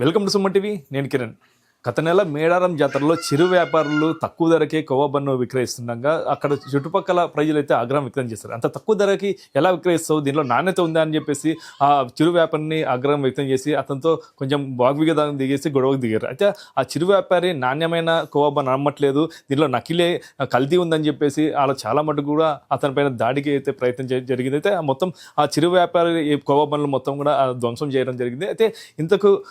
Welcome to Suman TV నేను కిరణ్. గత నెల మేడారం జాతరలో చిరు వ్యాపారులు తక్కువ ధరకే కొవ్వబన్ను విక్రయిస్తుండగా అక్కడ చుట్టుపక్కల ప్రజలైతే ఆగ్రహం వ్యక్తం చేశారు. అంత తక్కువ ధరకి ఎలా విక్రయిస్తావు? దీనిలో నాణ్యత ఉందా అని చెప్పేసి ఆ చిరు వ్యాపారిని ఆగ్రహం వ్యక్తం చేసి అతనితో కొంచెం వాగ్విగదాన్ని దిగేసి గొడవకు దిగారు. అయితే ఆ చిరు వ్యాపారి నాణ్యమైన కొవ్వబన్ను నమ్మట్లేదు దీనిలో నకిలే కల్తీ ఉందని చెప్పేసి అలా చాలా మటుకు కూడా అతనిపైన దాడికి అయితే ప్రయత్నం చే- జరిగింది. అయితే ఆ మొత్తం ఆ చిరు వ్యాపారి ఈ కొవ్వబన్నులు మొత్తం కూడా ధ్వంసం చేయడం జరిగింది. అయితే ఇంతకు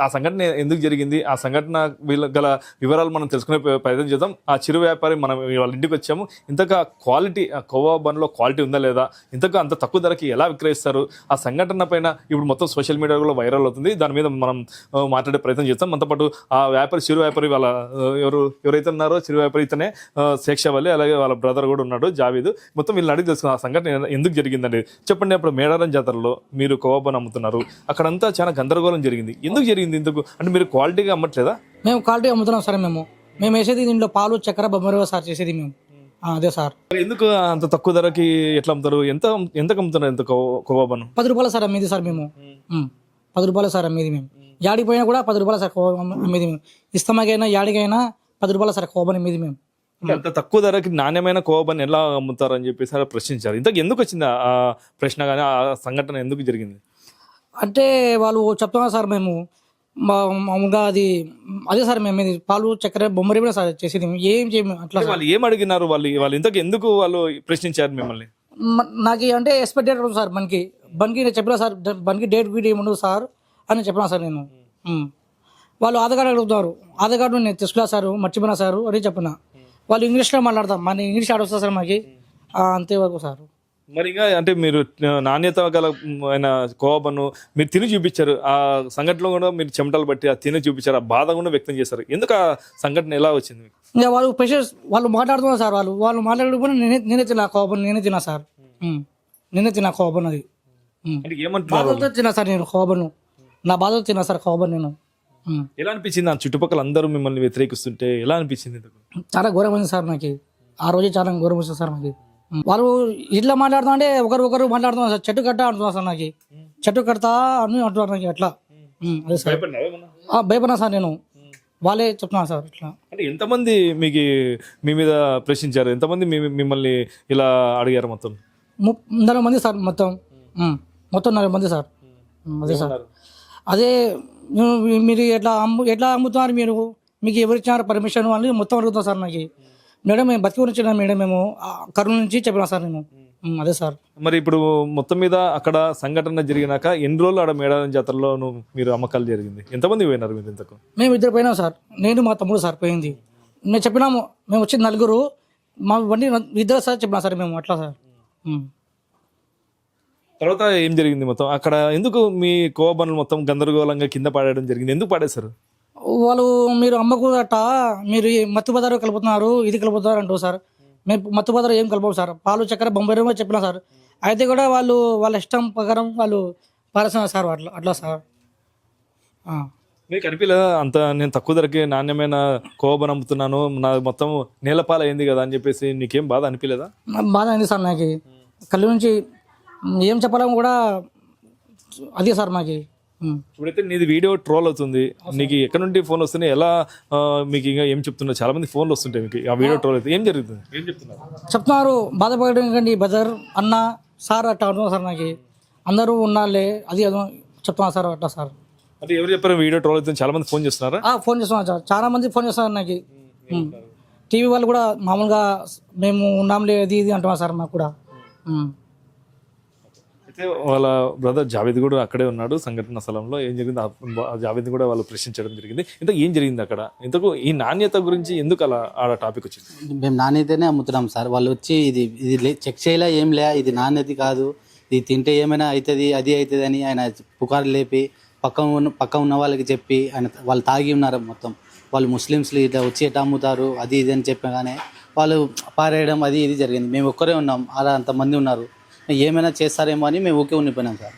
ఆ సంఘటన ఎందుకు జరిగింది? ఆ సంఘటన వీళ్ళ గల వివరాలు మనం తెలుసుకునే ప్రయత్నం చేద్దాం. ఆ చిరు వ్యాపారి మనం వాళ్ళ ఇంటికి వచ్చాము. ఇంతగా క్వాలిటీ ఆ బన్లో క్వాలిటీ ఉందా లేదా? ఇంతగా అంత తక్కువ ధరకి ఎలా విక్రయిస్తారు? ఆ సంఘటన పైన ఇప్పుడు మొత్తం సోషల్ మీడియాలో వైరల్ అవుతుంది. దాని మీద మనం మాట్లాడే ప్రయత్నం చేస్తాం మనతో పాటు ఆ వ్యాపారి చిరు వ్యాపారి వాళ్ళ ఎవరు ఎవరైతే ఉన్నారో చిరు వ్యాపారి ఇతనే ఆ, శేక్షవల్లి అలాగే వాళ్ళ బ్రదర్ కూడా ఉన్నాడు జావేద్. మొత్తం వీళ్ళని అడిగి తెలుసుకున్న ఆ సంఘటన ఎందుకు జరిగిందండి? చెప్పండి. అప్పుడు మేడారం జాతరలో మీరు కోవబన్ అమ్ముతున్నారు. అక్కడంతా చాలా గందరగోళం జరిగింది. ఎందుకు జరిగింది ఇందుకు అంటే మీరు క్వాలిటీగా అమ్మట్లేదా? మేము క్వాలిటీ అమ్ముతున్నాం సార్ మేము. మేము వేసేది దీంట్లో పాలు చక్కెర బొమ్మరివ సార్ చేసేది మేము. అదే సార్. ఎందుకు అంత తక్కువ ధరకి ఎట్లా అమ్ముతారు? ఎంత ఎంతకు అమ్ముతున్నారు ఎంత కోవబన్ పది రూపాయలు సార్ అమ్మేది సార్ మేము. పది రూపాయలు సార్ అమ్మేది మేము. యాడికి పోయినా కూడా పది రూపాయలు సార్ అమ్మేది మేము. ఇస్తమాకైనా యాడికైనా పది రూపాయలు సార్ కోబని అమ్మేది మేము. అంత తక్కువ ధరకి నాణ్యమైన కోవబన్ ఎలా అమ్ముతారు అని చెప్పేసి అలా ప్రశ్నించారు. ఇంతకు ఎందుకు వచ్చింది ఆ- ప్రశ్న కానీ ఆ సంఘటన ఎందుకు జరిగింది? అంటే వాళ్ళు చెప్తున్నారు సార్ మేము. మామూలుగా అది అదే సార్ మేము ఇది పాలు చక్కెర బొమ్మరి కూడా సార్ చేసేది. ఏం చేయము అట్లా అంటే వాళ్ళు ఏం అడిగినారు వాళ్ళు? వాళ్ళు ఇంతకు ఎందుకు వాళ్ళు ప్రశ్నించారు మిమ్మల్ని? నాకు అంటే ఎక్స్పెక్ట్ డేట్ ఉంది సార్ మనకి బంకి నేను చెప్పిన సార్ బంకి డేట్ గీట్ ఏముండదు సార్ అని చెప్పిన సార్ నేను. వాళ్ళు ఆధార్ కార్డు అడుగుతున్నారు. ఆధార్ కార్డు నేను తీసుకురా సార్ మర్చిపోయినా సార్ అని చెప్పిన. వాళ్ళు ఇంగ్లీష్లో మాట్లాడతాం. మన ఇంగ్లీష్ ఆడ వస్తుంది సార్ మాకి. అంతే వరకు సార్. మరి ఇంకా అంటే మీరు నాణ్యత గల అయిన కోవబను మీరు తిని చూపించారు. ఆ సంఘటనలో కూడా మీరు చెమటలు బట్టి ఆ తిని చూపించారు. ఆ బాధ కూడా వ్యక్తం చేశారు. ఎందుకు ఆ సంఘటన ఎలా వచ్చింది ఇంకా వాళ్ళు ప్రెషర్స్ వాళ్ళు మాట్లాడుతున్నారు సార్ వాళ్ళు. వాళ్ళు మాట్లాడకపోయినా నేనే నేనే తిన్నా కోపం నేనే తిన్నా సార్. నేనే తిన్నా కోపం అది. అంటే ఏమంటున్నారు బాధతో తిన్నా సార్ నేను కోపను నా బాధతో తిన్నా సార్ కోపం నేను. ఎలా అనిపించింది ఆ చుట్టుపక్కల అందరూ మిమ్మల్ని వ్యతిరేకిస్తుంటే? ఎలా అనిపించింది? చాలా ఘోరం ఉంది సార్ నాకు. ఆ రోజే చాలా ఘోరం వచ్చింది సార్ నాకు. వాళ్ళు ఇట్లా మాట్లాడుతా అంటే ఒకరు ఒకరు మాట్లాడుతున్నారు సార్. చెట్టు కట్ట అంటున్నారు సార్ నాకు. చెట్టు కడతా అని అంటున్నారు నాకు అట్లా. ఉమ్, అదే సార్. భయపడినా సార్ నేను. వాళ్ళే చెప్తున్నారు సార్ ఇట్లా. అంటే ఎంతమంది మీకు మీ మీద ప్రశ్నించారు? ఎంతమంది మీ- మిమ్మల్ని ఇలా అడిగారు మొత్తం? నలభై మంది సార్ మొత్తం. మొత్తం నలభై మంది సార్. అదే సార్. అదే మీరు- మీరు ఎట్లా అమ్ము ఎట్లా అమ్ముతున్నారు మీరు? మీకు ఎవరు ఇచ్చినారు పర్మిషన్ అని మొత్తం అడుగుతాం సార్ నాకు. మేడం మేము బతికి గురించి మేడం మేము కరుణ నుంచి చెప్పినా సార్ నేను. అదే సార్. మరి ఇప్పుడు మొత్తం మీద అక్కడ సంఘటన జరిగినాక ఎన్ని రోజులు ఆడ మేడారం జాతరలో మీరు అమ్మకాలు జరిగింది? ఎంతమంది పోయినారు మీరు ఇంతకు? మేము ఇద్దరు పోయినాం సార్. నేను మా తమ్ముడు సార్ పోయింది. మేము చెప్పినాము మేము వచ్చింది నలుగురు మా బండి ఇద్దరు సార్ చెప్పినా సార్ మేము అట్లా సార్. తర్వాత ఏం జరిగింది మొత్తం? అక్కడ ఎందుకు మీ కోవబన్నులు మొత్తం గందరగోళంగా కింద పడేయడం జరిగింది? ఎందుకు పడేశారు? వాళ్ళు మీరు అమ్మకు అట్ట మీరు మత్తు పదారు కలుపుతున్నారు ఇది కలుపుతున్నారు అంటారు సార్. మేము మత్తు పదారు ఏం కలపవు సార్. పాలు చక్కెర బొంబాయి చెప్పినా సార్. అయితే కూడా వాళ్ళు వాళ్ళ ఇష్టం ప్రకారం వాళ్ళు పారేస్తున్నారు సార్ అట్లా అట్లా సార్. మీకు అనిపించలేదా అంత నేను తక్కువ ధరకి నాణ్యమైన కోవబన్ అమ్ముతున్నాను నా మొత్తం నేలపాల అయింది కదా అని చెప్పేసి నీకేం బాధ అనిపించలేదా బాధ అయింది సార్ నాకు. కళ్ళు నుంచి ఏం చెప్పాలని కూడా అదే సార్ మాకి. ఇప్పుడైతే నీది వీడియో ట్రోల్ అవుతుంది. నీకు ఎక్కడ నుండి ఫోన్ వస్తున్నాయి? ఎలా మీకు ఇంకా ఏం చెప్తున్నారు? చాలా మంది ఫోన్లు వస్తుంటాయి మీకు. ఆ వీడియో ట్రోల్ అయితే ఏం జరుగుతుంది? ఏం చెప్తున్నారు? చెప్తున్నారు బాధపడకండి బదర్ అన్న సార్ అట్లా అంటున్నారు సార్ నాకు. అందరూ ఉన్నారులే. అది అదో చెప్తున్నారు సార్ అట్లా సార్. అంటే ఎవరు చెప్పారు వీడియో ట్రోల్ అవుతుంది? చాలా మంది ఫోన్ చేస్తున్నారా? ఆ, ఫోన్ చేస్తున్నారు సార్. చాలా మంది ఫోన్ చేస్తున్నారు నాకు. ఉమ్. టీవీ వాళ్ళు కూడా మామూలుగా మేము ఉన్నాంలే అది ఇది అంటున్నారు సార్ మాకు కూడా. అయితే వాళ్ళ బ్రదర్ జావేద్ కూడా అక్కడే ఉన్నాడు సంఘటన స్థలంలో. ఏం జరిగింది? జావేద్ కూడా వాళ్ళు ప్రశ్నించడం జరిగింది. ఇంతకు ఏం జరిగింది అక్కడ? ఇంతకు ఈ నాణ్యత గురించి ఎందుకు అలా ఆడ టాపిక్ వచ్చింది? మేము నాణ్యతనే అమ్ముతున్నాం సార్. వాళ్ళు వచ్చి ఇది ఇది చెక్ చేయలే ఏం లే ఇది నాణ్యత కాదు. ఇది తింటే ఏమైనా అవుతుంది అది అవుతుంది అని ఆయన పుకారు లేపి పక్క ఉన్న పక్క ఉన్న వాళ్ళకి చెప్పి ఆయన వాళ్ళు తాగి ఉన్నారు మొత్తం. వాళ్ళు ముస్లిమ్స్లు ఇట్లా వచ్చి ఎట్లా అమ్ముతారు అది ఇది అని చెప్పగానే వాళ్ళు పారేయడం అది ఇది జరిగింది. మేము ఒక్కరే ఉన్నాం. అలా అంతమంది ఉన్నారు. ఏమైనా చేస్తారేమో అని మేము ఓకే ఉండిపోయినాం సార్.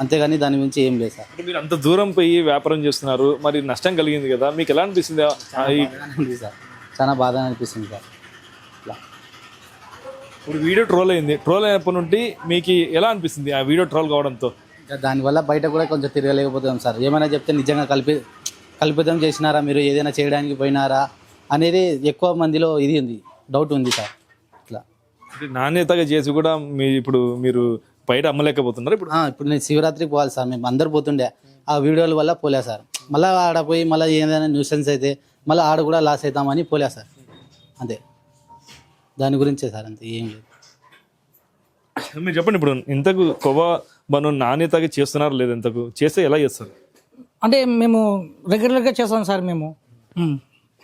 అంతేగాని దాని గురించి ఏం లేదు సార్. అంటే మీరు అంత దూరం పోయి వ్యాపారం చేస్తున్నారు మరి నష్టం కలిగింది కదా మీకు ఎలా అనిపిస్తుంది? ఆ ఈ- సార్. చాలా బాధ అనిపిస్తుంది సార్. ఇట్లా ఇప్పుడు వీడియో ట్రోల్ అయింది. ట్రోల్ అయినప్పటి నుండి మీకు ఎలా అనిపిస్తుంది ఆ వీడియో ట్రోల్ కావడంతో? దానివల్ల బయట కూడా కొంచెం తిరగలేకపోతున్నాం సార్. ఏమైనా చెప్తే నిజంగా కల్పి కల్పితం చేసినారా మీరు? ఏదైనా చేయడానికి పోయినారా? అనేది ఎక్కువ మందిలో ఇది ఉంది డౌట్ ఉంది సార్. నాణ్యతగా చేసి కూడా మీ ఇప్పుడు మీరు బయట అమ్మలేకపోతున్నారు ఇప్పుడు? ఆ, ఇప్పుడు నేను శివరాత్రికి పోవాలి సార్. మేము అందరు పోతుండే. ఆ వీడియోల వల్ల పోలే సార్. మళ్ళీ ఆడ పోయి మళ్ళీ ఏదైనా న్యూసెన్స్ అయితే మళ్ళీ ఆడ కూడా లాస్ అవుతామని పోలే సార్. అంతే దాని గురించే సార్ అంతే ఏం లేదు. మీరు చెప్పండి ఇప్పుడు ఇంతకు కొవ్వ మనం నాణ్యతగా చేస్తున్నారు లేదు ఇంతకు? చేస్తే ఎలా చేస్తారు? అంటే మేము రెగ్యులర్గా చేస్తాం సార్ మేము.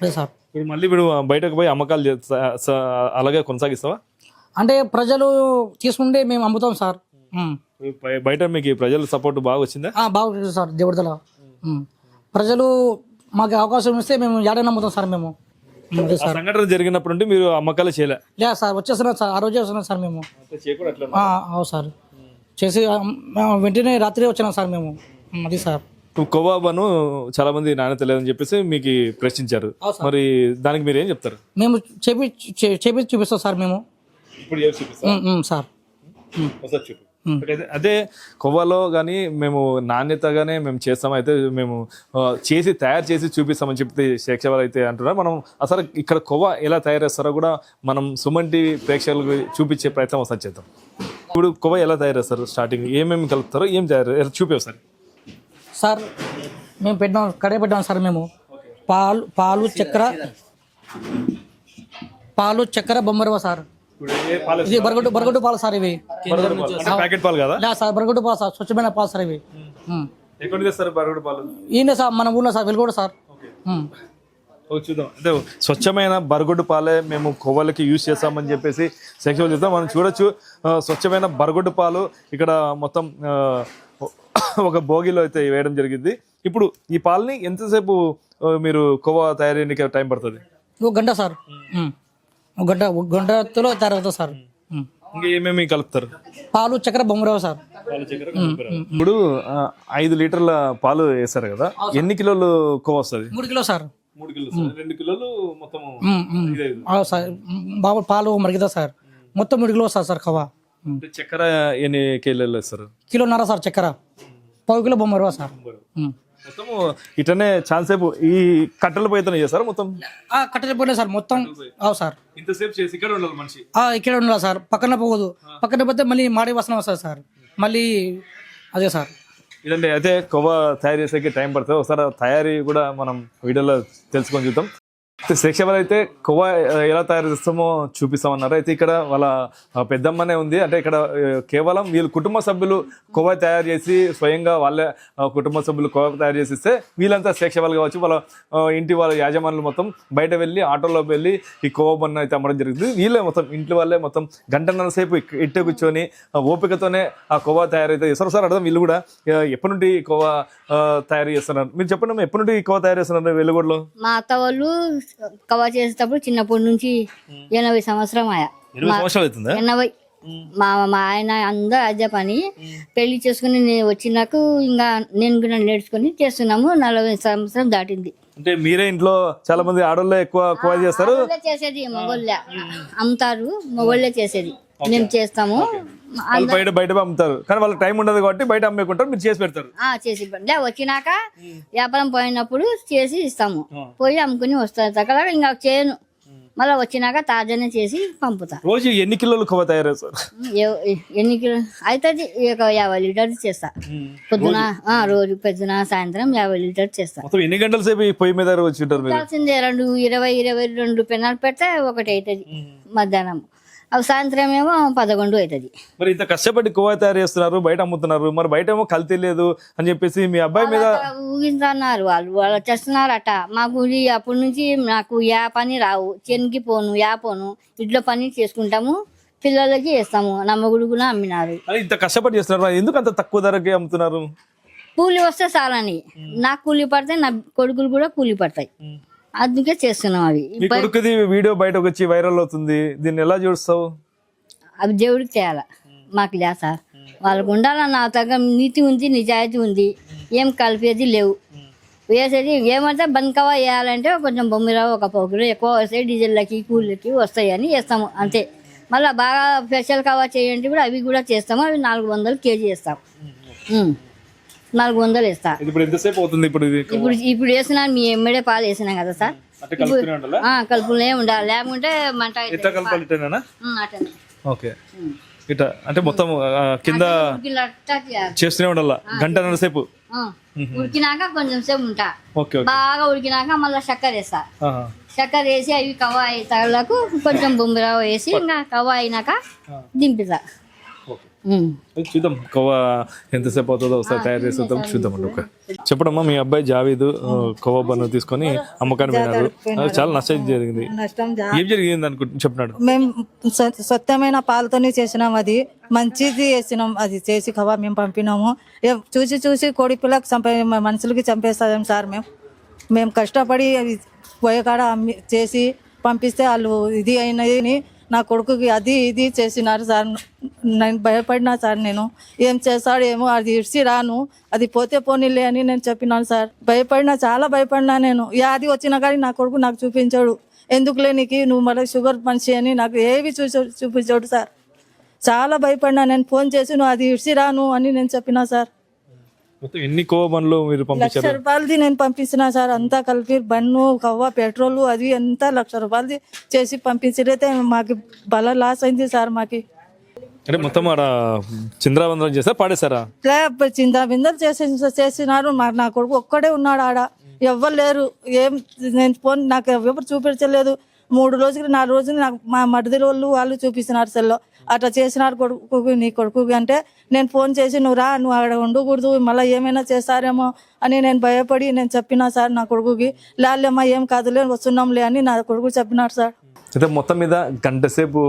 సార్. ఇప్పుడు మళ్ళీ ఇప్పుడు బయటకు పోయి అమ్మకాలు చేస్తా స- అలాగే కొనసాగిస్తావా? అంటే ప్రజలు తీసుకుంటే మేము అమ్ముతాం సార్. బయట మీకు ప్రజల సపోర్ట్ బాగా వచ్చిందా? బాగుంటుంది సార్ దేవుడిదల. ప్రజలు మాకు అవకాశం ఇస్తే మేము ఏడైనా అమ్ముతాం సార్ మేము. సంఘటన జరిగినప్పుడు నుండి మీరు అమ్మకాలు చేయలే? లేదు సార్ వచ్చేస్తున్నాం సార్ ఆ రోజే వస్తున్నాం సార్ మేము. అవు సార్. చేసి వెంటనే రాత్రి వచ్చినాం సార్ మేము. అది సార్. కొవ్వాబను చాలా మంది నాణ్యత లేదని చెప్పేసి మీకు ప్రశ్నించారు. మరి దానికి మీరు ఏం చెప్తారు? మేము చేపి చేపి చూపిస్తాం సార్ మేము. ఇప్పుడు సార్. ఒకసారి చూపి. అదే- కొవ్వలో కానీ మేము నాణ్యతగానే మేము చేస్తాం అయితే మేము చేసి తయారు చేసి చూపిస్తామని చెప్తే శేక్షవాళ్ళు అయితే అంటున్నారు. మనం అసలు ఇక్కడ కొవ్వ ఎలా తయారు చేస్తారో కూడా మనం సుమంటి ప్రేక్షకులకు చూపించే ప్రయత్నం ఒకసారి చేద్దాం. ఇప్పుడు కొవ్వ ఎలా తయారు చేస్తారు స్టార్టింగ్? ఏమేమి కలుపుతారో ఏం తయారు చూపి ఒకసారి. సార్ మేము పెట్టాం కడే పెట్టాం సార్ మేము. పాలు పాలు చక్కెర పాలు చక్కెర బొమ్మరవ సార్. ఇది బరగొట్టు బరగొట్టు పాలు సార్ ఇవి. ప్యాకెట్ పాలు కదా? సార్ బరగొట్టు పాలు సార్ స్వచ్ఛమైన పాలు సార్ ఇవి. ఎక్కడ తెస్తారు బరగడు పాలు? ఈయన సార్ మన ఊళ్ళో సార్ వెలుగొండ సార్. చూద్దాం. అదే స్వచ్ఛమైన బరగొడ్డు పాలే మేము కొవ్వలకి యూజ్ చేస్తామని చెప్పేసి సెక్షన్ చేద్దాం మనం చూడొచ్చు స్వచ్ఛమైన బరగొడ్డు పాలు ఇక్కడ మొత్తం ఒక భోగిలో అయితే వేయడం జరిగింది. ఇప్పుడు ఈ పాలని ఎంతసేపు మీరు కొవ్వ తయారీకి టైం పడుతుంది? ఒక గంట సార్. ఉమ్. ఒక గంట ఒక గంటలో తయారవుతుంది సార్. ఇంకా ఏమేమి కలుపుతారు? పాలు చక్కెర బొమ్మరవ సార్. ఇప్పుడు ఐదు లీటర్ల పాలు వేస్తారు కదా ఎన్ని కిలోలు కొవ్వ వస్తుంది? మూడు కిలో సార్. మూడు కిలోలు రెండు కిలోలు మొత్తం సార్. బాబు పాలు మరిగిదా సార్. మొత్తం మూడు కిలో వస్తుంది సార్ కవా. చక్కెర ఎన్ని కిలోలు వేస్తారు? కిలోన్నర సార్ చక్కెర. పావు కిలో బొమ్మరవ సార్. మొత్తం ఇటనే ఛాన్స్ సేపు ఈ కట్టెల పోయితేనే చేస్తారా మొత్తం? ఆ, కట్టెలు పోలే సార్ మొత్తం అవు సార్. ఇంతసేపు చేసి ఇక్కడ ఉండాలి మనిషి. ఆ, ఇక్కడ ఉండాలి సార్ పక్కన పోకూడదు పక్కన పోతే మళ్ళీ మాడి వాసన వస్తుంది సార్. మళ్ళీ అదే సార్. ఇదండి అయితే కొవ్వ తయారు చేసేకి టైం పడుతుంది. ఒకసారి తయారీ కూడా మనం వీడియోలో తెలుసుకొని చూద్దాం. శిక్షణ అయితే కొవ్వ ఎలా తయారు చేస్తామో చూపిస్తామన్నారు. అయితే ఇక్కడ వాళ్ళ పెద్దమ్మనే ఉంది. అంటే ఇక్కడ కేవలం వీళ్ళు కుటుంబ సభ్యులు కొవ్వ తయారు చేసి స్వయంగా వాళ్ళే కుటుంబ సభ్యులు కొవ్వ తయారు చేసిస్తే వీళ్ళంతా శిక్షవాళ్ళు కావచ్చు. వాళ్ళ ఇంటి వాళ్ళ యాజమానులు మొత్తం బయట వెళ్ళి ఆటోలో వెళ్ళి ఈ కొవ్వ బొన్న అయితే అమ్మడం జరుగుతుంది. వీళ్ళే మొత్తం ఇంట్లో వాళ్ళే మొత్తం గంటన్నర సేపు ఇట్టే కూర్చొని ఓపికతోనే ఆ కొవ్వ తయారైతే చేస్తారు. సార్ అర్థం వీళ్ళు కూడా ఎప్పటి నుండి ఈ కొవ్వ తయారు చేస్తున్నారు? మీరు చెప్పండి ఎప్పటి నుండి ఈ కొవ్వ తయారు చేస్తున్నారు వెలుగుడులో మా అత్త వాళ్ళు కవర్ చేసేటప్పుడు చిన్నప్పటి నుంచి ఎనభై సంవత్సరం ఆయా ఎనభై మా మా ఆయన అందరూ అదే పని. పెళ్ళి చేసుకుని నేను వచ్చినాక ఇంకా నేను కూడా నేర్చుకుని చేస్తున్నాము. నలభై సంవత్సరం దాటింది. అంటే మీరే ఇంట్లో చాలా మంది ఆడోళ్ళే ఎక్కువ చేస్తారు. చేసేది మగోళ్ళే. అమ్ముతారు మగోళ్ళే చేసేది. మేము చేస్తాము. వాళ్ళు బయట బయట అమ్ముతారు కానీ వాళ్ళకి టైం ఉండదు కాబట్టి బయట అమ్మేకుంటారు మీరు చేసి పెడతారు. ఆ, చేసి. లే వచ్చినాక వ్యాపారం పోయినప్పుడు చేసి ఇస్తాము. పోయి అమ్ముకుని వస్తారు. అక్కడ ఇంకా చేయను. మళ్ళీ వచ్చినాక తాజానే చేసి పంపుతా. రోజు ఎన్ని కిలోలు కొవ్వ తయారు ఎవ- ఎన్ని కిలో అవుతుంది ఒక యాభై లీటర్ చేస్తా. పొద్దున ఆ, రోజు పొద్దున సాయంత్రం యాభై లీటర్ చేస్తా. మొత్తం ఎన్ని గంటల సేపు ఈ పొయ్యి మీద వచ్చి ఉంటారు మీరు? కావాల్సిందే రెండు ఇరవై ఇరవై రెండు పెనాలు పెడితే ఒకటి అవుతుంది మధ్యాహ్నం. అవి సాయంత్రం ఏమో పదకొండు అవుతుంది. మరి ఇంత కష్టపడి కొవ్వ తయారు చేస్తున్నారు బయట అమ్ముతున్నారు మరి బయట ఏమో కల్తీ లేదు అని చెప్పేసి మీ అబ్బాయి మీద ఊగిస్తున్నారు వాళ్ళు. వాళ్ళు చేస్తున్నారట మాకు ఈ అప్పటి నుంచి నాకు యా పని రావు. చెనికి పోను యా పోను. ఇంట్లో పని చేసుకుంటాము పిల్లలకి వేస్తాము నమ్మగుడు కూడా అమ్మినారు. ఇంత కష్టపడి చేస్తున్నారు. ఎందుకు అంత తక్కువ ధరకి అమ్ముతున్నారు? కూలి వస్తే చాలని. నాకు కూలి పడతాయి నా కొడుకులు కూడా కూలి పడతాయి. అందుకే చేస్తున్నాం అవి. మీ కొడుకుది వీడియో బయటకు వచ్చి వైరల్ అవుతుంది. దీన్ని ఎలా చూస్తావు? అవి దేవుడికి చేయాల మాకు లే సార్ వాళ్ళకు ఉండాలన్న నా తగ్గ నీతి ఉంది నిజాయితీ ఉంది. ఏం కలిపేది లేవు. వేసేది ఏమంటే బంకవా వేయాలంటే కొంచెం బొమ్మిరావు ఒక పోగులు ఎక్కువ వస్తాయి డీజిల్లకి కూలీలకి వస్తాయని వేస్తాము అంతే. మళ్ళీ బాగా స్పెషల్ కవా చేయండి కూడా అవి కూడా చేస్తాము. అవి నాలుగు వందలు కేజీ వేస్తాం. నాలుగు వందలు ఇస్తా ఇప్పుడు ఎంతసేపు అవుతుంది ఇప్పుడు ఇప్పుడు ఇప్పుడు వేసినా మీ ఎమ్మడే పాలు వేసినాం కదా సార్? కలుపులే ఉండాలి? లేకుంటే మంట ఓకే. ఇట్లా అంటే మొత్తం కింద. చేస్తూనే ఉండాలా? గంటన్నర సేపు? ఉడికినాక కొంచెం సేపు ఉంటా. బాగా ఉడికినాక మళ్ళీ చక్కెర వేస్తా. చక్కెర వేసి అవి కవ్వ తగలకు కొంచెం బొమ్మిరావు వేసి ఇంకా కవ్వ అయినాక దింపుతా. చూద్దాం. కవ్వ ఎంతసేపు అవుతుందో ఒకసారి తయారు చేసి చూద్దాం చూద్దామండి ఓకే చెప్పడమ్మా మీ అబ్బాయి జావీదు ఆ, కవ్వ బన్ను తీసుకొని అమ్మకాన్ని పోయినారు చాలా నష్టం జరిగింది. ఏం జరిగింది అనుకుంటు చెప్పినాడు. మేము స్వచ్ఛమైన పాలతోనే చేసినాం అది. మంచిది వేసినాం అది చేసి కవా మేము పంపినాము. చూసి చూసి కోడి పిల్లకి చంపే మనుషులకి చంపేస్తాం సార్ మేము. మేము కష్టపడి అది పోయే కాడ అమ్మి చేసి పంపిస్తే వాళ్ళు ఇది అయినది నా కొడుకుకి అది ఇది చేసినారు సార్. నేను భయపడినా సార్ నేను. ఏం చేస్తాడు ఏమో అది ఇడిచి రాను. అది పోతే పోనీలే అని నేను చెప్పినాను సార్. భయపడినా చాలా భయపడినా నేను. యాది వచ్చినా కానీ నా కొడుకు నాకు చూపించాడు. ఎందుకులే నీకు? నువ్వు మళ్ళీ షుగర్ మనిషి అని నాకు ఏవి చూసా చూపించాడు సార్. చాలా భయపడినా నేను. ఫోన్ చేసి నువ్వు అది ఇడిచి రాను అని నేను చెప్పినా సార్. మొత్తం ఎన్ని బండ్లు మీరు లక్ష పంపించారు? రూపాయలది నేను పంపించిన సార్. అంతా కలిపి బన్ను కవ్వ పెట్రోల్ అది అంతా లక్ష రూపాయలది చేసి పంపించిరైతే మాకు బల లాస్ అయింది సార్ మాకి. అంటే మొత్తం ఆడ చింద్రాబంధనం చేస్తారా పాడేశారా? ప్లే చిందా బిందలు చేసి చేసినారు మా నా కొడుకు ఒక్కడే ఉన్నాడు ఆడ. ఎవ్వరు లేరు. ఏం నేను ఫోన్ నాకు ఎవరు చూపించలేదు. మూడు రోజులు నాలుగు రోజులు నాకు మా మడిది వాళ్ళు వాళ్ళు చూపిస్తున్నారు సెల్లో. అట్లా చేసినారు కొడుకు నీ కొడుకు అంటే నేను ఫోన్ చేసి నువ్వు రా నువ్వు అక్కడ ఉండకూడదు మళ్ళీ ఏమైనా చేస్తారేమో అని నేను భయపడి నేను చెప్పినా సార్ నా కొడుకుకి. లాలేమ్మా ఏం కాదులే వస్తున్నాంలే అని నా కొడుకు చెప్పినాడు సార్. అయితే మొత్తం మీద గంట సేపు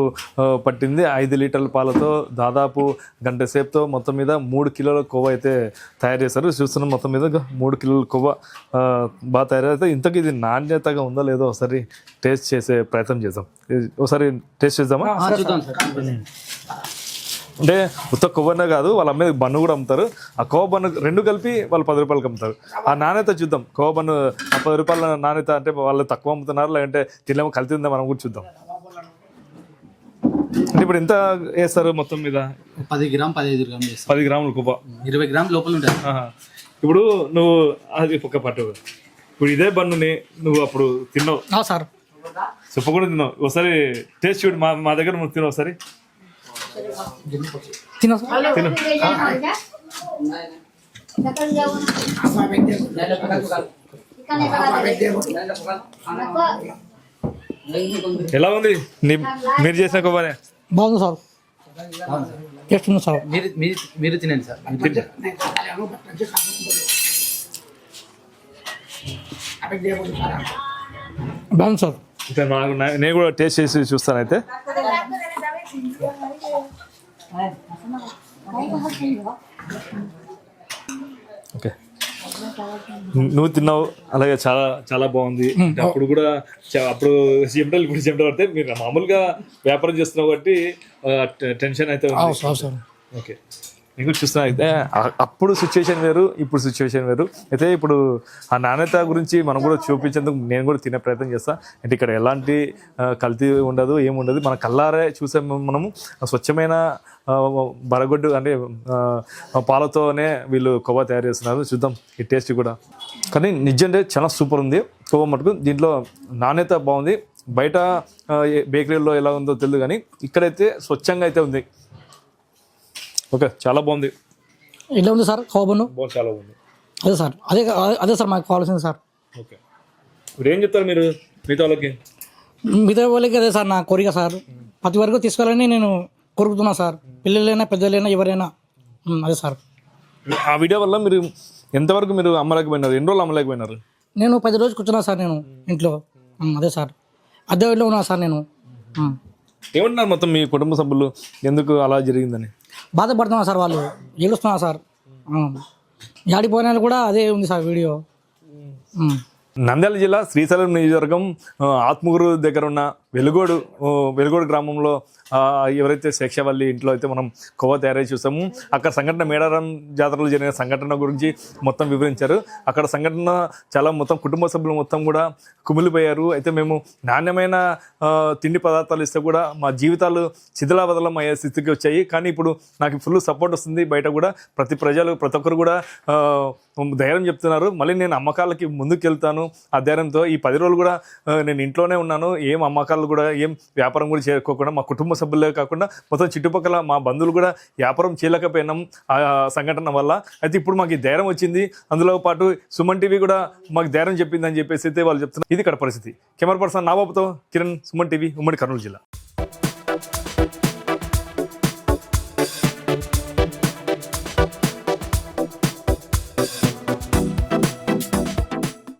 పట్టింది. ఐదు లీటర్ల పాలతో దాదాపు గంట సేపుతో మొత్తం మీద మూడు కిలోల కొవ్వ అయితే తయారు చేశారు. చూస్తున్నాం మొత్తం మీద మూడు కిలోల కొవ్వ బాగా తయారైతే ఇంతకు ఇది నాణ్యతగా ఉందో లేదో ఒకసారి టేస్ట్ చేసే ప్రయత్నం చేద్దాం. ఒకసారి టేస్ట్ చేద్దామా? అంటే ఉత్త కొవ్వనే కాదు వాళ్ళ అమ్మేది బన్ను కూడా అమ్ముతారు. ఆ కొవ్వ బన్ను రెండు కలిపి వాళ్ళు పది రూపాయలకి అమ్ముతారు. ఆ నాణ్యత చూద్దాం. కొవ్వ బన్ను ఆ పది రూపాయల నాణ్యత అంటే వాళ్ళు తక్కువ అమ్ముతున్నారు లేదంటే తినేమో కలిసి ఉందా మనం కూడా చూద్దాం. అంటే ఇప్పుడు ఎంత వేస్తారు మొత్తం మీద? పది గ్రామ్ పదిహేను గ్రామ్ పది గ్రాములు కొవ్వ. ఇరవై గ్రామ్ లోపల ఆహా. ఇప్పుడు నువ్వు అది పక్క పట్టు. ఇప్పుడు ఇదే బన్నుని నువ్వు అప్పుడు తిన్నావు. ఆ సార్. చెప్పకుండా తిన్నావు. ఒకసారి టేస్ట్ చూడు మా మా దగ్గర నువ్వు తిన్నావు ఒకసారి. సార్ ఎలా ఉంది? నీ మీరు చేసిన కొవ్వనే బాగుంది సార్. టేస్ట్ ఉంది సార్. మీరు మీరు తినండి సార్. బాగుంది సార్. నేను కూడా టేస్ట్ చేసి చూస్తాను అయితే. ఓకే. నువ్వు తిన్నావు. అలాగే చాలా చాలా బాగుంది. అప్పుడు కూడా అప్పుడు చెమటలు ఇప్పుడు చెమటలు పడితే మీరు మామూలుగా వ్యాపారం చేస్తున్నావు కాబట్టి టెన్షన్ అయితే ఓకే. నేను చూస్తున్నా అయితే అప్పుడు సిచ్యువేషన్ వేరు ఇప్పుడు సిచ్యువేషన్ వేరు. అయితే ఇప్పుడు ఆ నాణ్యత గురించి మనం కూడా చూపించేందుకు నేను కూడా తినే ప్రయత్నం చేస్తా. అంటే ఇక్కడ ఎలాంటి కల్తీ ఉండదు ఏముండదు మన కల్లారే చూసే మనము స్వచ్ఛమైన బరగొడ్డు అంటే పాలతోనే వీళ్ళు కొవ్వ తయారు చేస్తున్నారు. చూద్దాం ఈ టేస్ట్ కూడా. కానీ నిజంటే చాలా సూపర్ ఉంది. కొవ్వ మటుకు దీంట్లో నాణ్యత బాగుంది. బయట బేకరీల్లో బేకరీలో ఎలా ఉందో తెలియదు కానీ ఇక్కడైతే స్వచ్ఛంగా అయితే ఉంది. ఓకే చాలా బాగుంది. ఎలా ఉంది సార్ కౌబను బాగుంది చాలా బాగుంది. అదే సార్ అదే అదే సార్ మాకు కావాల్సింది సార్. ఓకే. ఇప్పుడు ఏం చెప్తారు మీరు? మిగతా వాళ్ళకి? మిగతా వాళ్ళకి అదే సార్ నా కోరిక సార్. ప్రతి వరకు తీసుకోవాలని నేను కోరుకుతున్నా సార్. పిల్లలైనా పెద్దలైనా ఎవరైనా. అదే సార్. ఆ వీడియో వల్ల మీరు ఎంతవరకు మీరు అమ్మలేకపోయినారు? ఎన్ని రోజులు అమ్మలేకపోయినారు? నేను పది రోజులు కూర్చున్నా సార్ నేను ఇంట్లో. అదే సార్. అద్దె ఇంట్లో ఉన్నా సార్ నేను. ఏమంటున్నారు మొత్తం మీ కుటుంబ సభ్యులు? ఎందుకు అలా జరిగిందని? బాధపడుతున్నా సార్ వాళ్ళు. ఏడుస్తున్నా సార్. యాడిపోయినా కూడా అదే ఉంది సార్ వీడియో. నంద్యాల జిల్లా శ్రీశైలం నియోజకవర్గం ఆత్మగురు దగ్గర ఉన్న వెలుగోడు వెలుగోడు గ్రామంలో ఎవరైతే శేషవల్లి ఇంట్లో అయితే మనం కొవ్వ తయారై చూసాము అక్కడ సంఘటన మేడారం జాతరలో జరిగిన సంఘటన గురించి మొత్తం వివరించారు. అక్కడ సంఘటన చాలా మొత్తం కుటుంబ సభ్యులు మొత్తం కూడా కుమిలిపోయారు. అయితే మేము నాణ్యమైన తిండి పదార్థాలు ఇస్తే కూడా మా జీవితాలు శిథిలావదలం అయ్యే స్థితికి వచ్చాయి. కానీ ఇప్పుడు నాకు ఫుల్ సపోర్ట్ వస్తుంది. బయట కూడా ప్రతి ప్రజలు ప్రతి ఒక్కరు కూడా ధైర్యం చెప్తున్నారు. మళ్ళీ నేను అమ్మకాలకి ముందుకెళ్తాను. ఆ ధైర్యంతో ఈ పది రోజులు కూడా నేను ఇంట్లోనే ఉన్నాను. ఏం అమ్మకాలు కూడా ఏం వ్యాపారం కూడా చేసుకోకుండా మా కుటుంబ సభ్యులే కాకుండా మొత్తం చుట్టుపక్కల మా బంధువులు కూడా వ్యాపారం చేయలేకపోయినాం ఆ సంఘటన వల్ల. అయితే ఇప్పుడు మాకు ఈ ధైర్యం వచ్చింది. అందులో పాటు సుమన్ టీవీ కూడా మాకు ధైర్యం చెప్పిందని చెప్పేసి అయితే వాళ్ళు చెప్తున్నారు. ఇది ఇక్కడ పరిస్థితి. కెమెరా పర్సన్ నాబాబుతో కిరణ్ సుమన్ టీవీ ఉమ్మడి కర్నూలు జిల్లా.